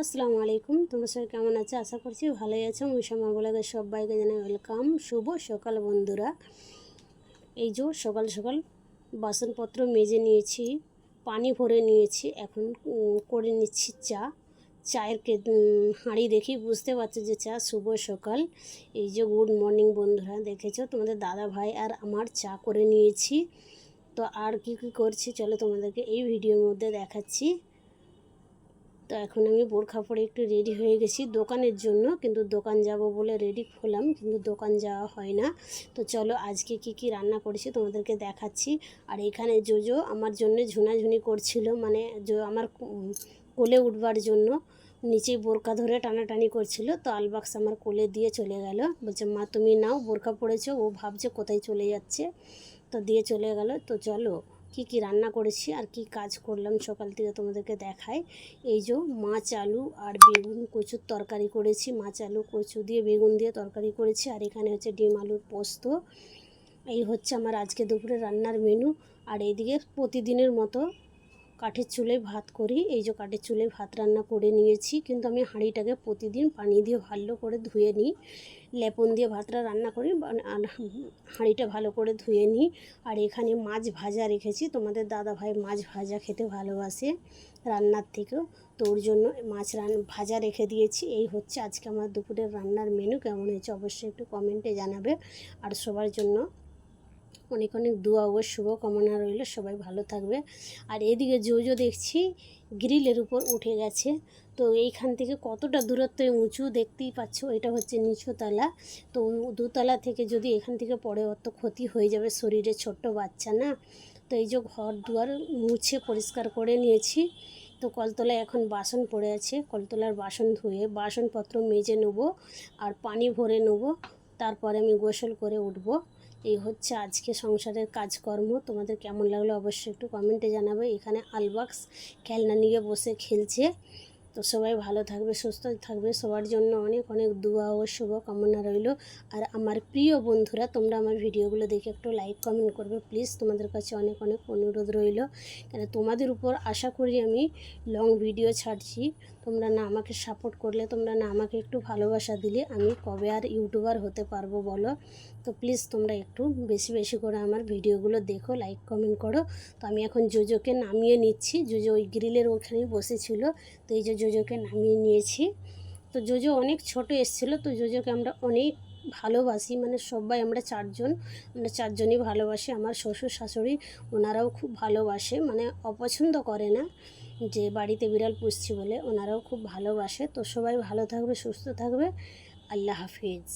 আসসালামু আলাইকুম। তোমরা সবাই কেমন আছো? আশা করছি ভালোই আছো। মুসামা বলে সবাইকে জানাই ওয়েলকাম। শুভ সকাল বন্ধুরা। এই যে সকাল সকাল বাসনপত্র মেজে নিয়েছি, পানি ভরে নিয়েছি, এখন করে নিচ্ছি চা। চায়ের কে হাঁড়ি দেখি বুঝতে পারছ যে চা শুভ সকাল। এই যে গুড মর্নিং বন্ধুরা, দেখেছ? তোমাদের দাদা ভাই আর আমার চা করে নিয়েছি। তো আর কি কি করছি? চলো তোমাদেরকে এই ভিডিওর মধ্যে দেখাচ্ছি। তো এখন আমি বোরখা পরে একটু রেডি হয়ে গেছি দোকানের জন্য, কিন্তু দোকান যাব বলে রেডি হলাম, কিন্তু দোকান যাওয়া হয় না। তো চলো আজকে কি কি রান্না করেছি তোমাদেরকে দেখাচ্ছি। আর এখানে জোজো আমার জন্য ঝুনাঝুনি করছিল মানে জো আমার কোলে উঠবার জন্য। নিচে বোরকা ধরে টানাটানি করছিল, তো আলবাক্স আমার কোলে দিয়ে চলে গেল। বলছে, মা, তুমি নাও বোরকা পড়েছো, ও ভাবছে কোথায় চলে যাচ্ছে। তো দিয়ে চলে গেল। তো চলো কি কি রান্না করেছি আর কি কাজ করলাম সকাল থেকে তোমাদেরকে দেখাই। এই যে মাছ, আলু আর বেগুন কচুর তরকারি করেছি। মাছ, আলু, কচু দিয়ে বেগুন দিয়ে তরকারি করেছি আর এখানে হচ্ছে ডিম, আলুর পোস্ত। এই হচ্ছে আমার আজকে দুপুরে রান্নার মেনু আর এইদিকে প্রতিদিনের মতো কাঠের চুলে ভাত করি। এই যে কাঠের চুলে ভাত রান্না করে নিয়েছি। কিন্তু আমি হাঁড়িটাকে প্রতিদিন পানি দিয়ে ভালো করে ধুয়ে নিই। লেপন দিয়ে ভাতটা রান্না করি আর হাঁড়িটা ভালো করে ধুয়ে নিই। আর এখানে মাছ ভাজা রেখেছি। তোমাদের দাদা ভাই মাছ ভাজা খেতে ভালোবাসে রান্নার থেকেও। তো ওর জন্য মাছ রান ভাজা রেখে দিয়েছি। এই হচ্ছে আজকে আমার দুপুরের রান্নার মেনু কেমন হয়েছে অবশ্যই একটু কমেন্টে জানাবে। আর সবার জন্য অনেক অনেক দোয়া ও শুভকামনা রইল, সবাই ভালো থাকবে। আর এদিকে জোজো দেখছি গ্রিলের উপর উঠে গেছে। তো এইখান থেকে কতটা দূরত্বে উঁচু দেখতেই পাচ্ছ, এটা হচ্ছে নিচুতলা তো দুতলা থেকে যদি এখান থেকে পড়ে অত ক্ষতি হয়ে যাবে শরীরে ছোট্ট বাচ্চা, না? তো এই যে ঘর দুয়ার মুছে পরিষ্কার করে নিয়েছি। তো কলতলায় এখন বাসন পড়ে আছে, কলতলার বাসন ধুয়ে বাসনপত্র মেজে নেব আর পানি ভরে নেব। তারপরে আমি গোসল করে উঠবো। এই হচ্ছে আজকে সংসারের কাজকর্ম। তোমাদের কেমন লাগল অবশ্যই একটু কমেন্টে জানাবে। এখানে আলবাক্স খেলনা নিয়ে বসে খেলছে। তো সবাই ভালো থাকবে, সুস্থ থাকবে। সবার জন্য অনেক অনেক দোয়া ও শুভকামনা রইল। আর আমার প্রিয় বন্ধুরা, তোমরা আমার ভিডিওগুলো দেখে একটু লাইক কমেন্ট করবে। প্লিজ তোমাদের কাছে অনেক অনেক অনুরোধ রইল। কেন তোমাদের উপর আশা করি আমি লং ভিডিও ছাড়ছি। তোমরা না আমাকে সাপোর্ট করলে, তোমরা না আমাকে একটু ভালোবাসা দিলে, আমি কবে আর ইউটিউবার হতে পারব বলো? তো প্লিজ তোমরা একটু বেশি বেশি করে আমার ভিডিওগুলো দেখো লাইক কমেন্ট করো। তো আমি এখন জোজোকে নামিয়ে নিচ্ছি। জোজো ওই গ্রিলের ওখানেই বসেছিল, তো এই যে জোজোকে নামিয়ে নিয়েছি। তো জোজো অনেক ছোট এসেছিল, তো জোজোকে আমরা অনেক ভালোবাসি মানে সবাই আমরা চারজন আমরা চারজনই ভালোবাসি। আমার শ্বশুর শাশুড়ি ওনারাও খুব ভালোবাসে মানে অপছন্দ করে না। যে বাড়িতে বিড়াল পুষছি বলে ওনারাও খুব ভালোবাসে। তো সবাই ভালো থাকবে, সুস্থ থাকবে। আল্লাহ হাফিজ।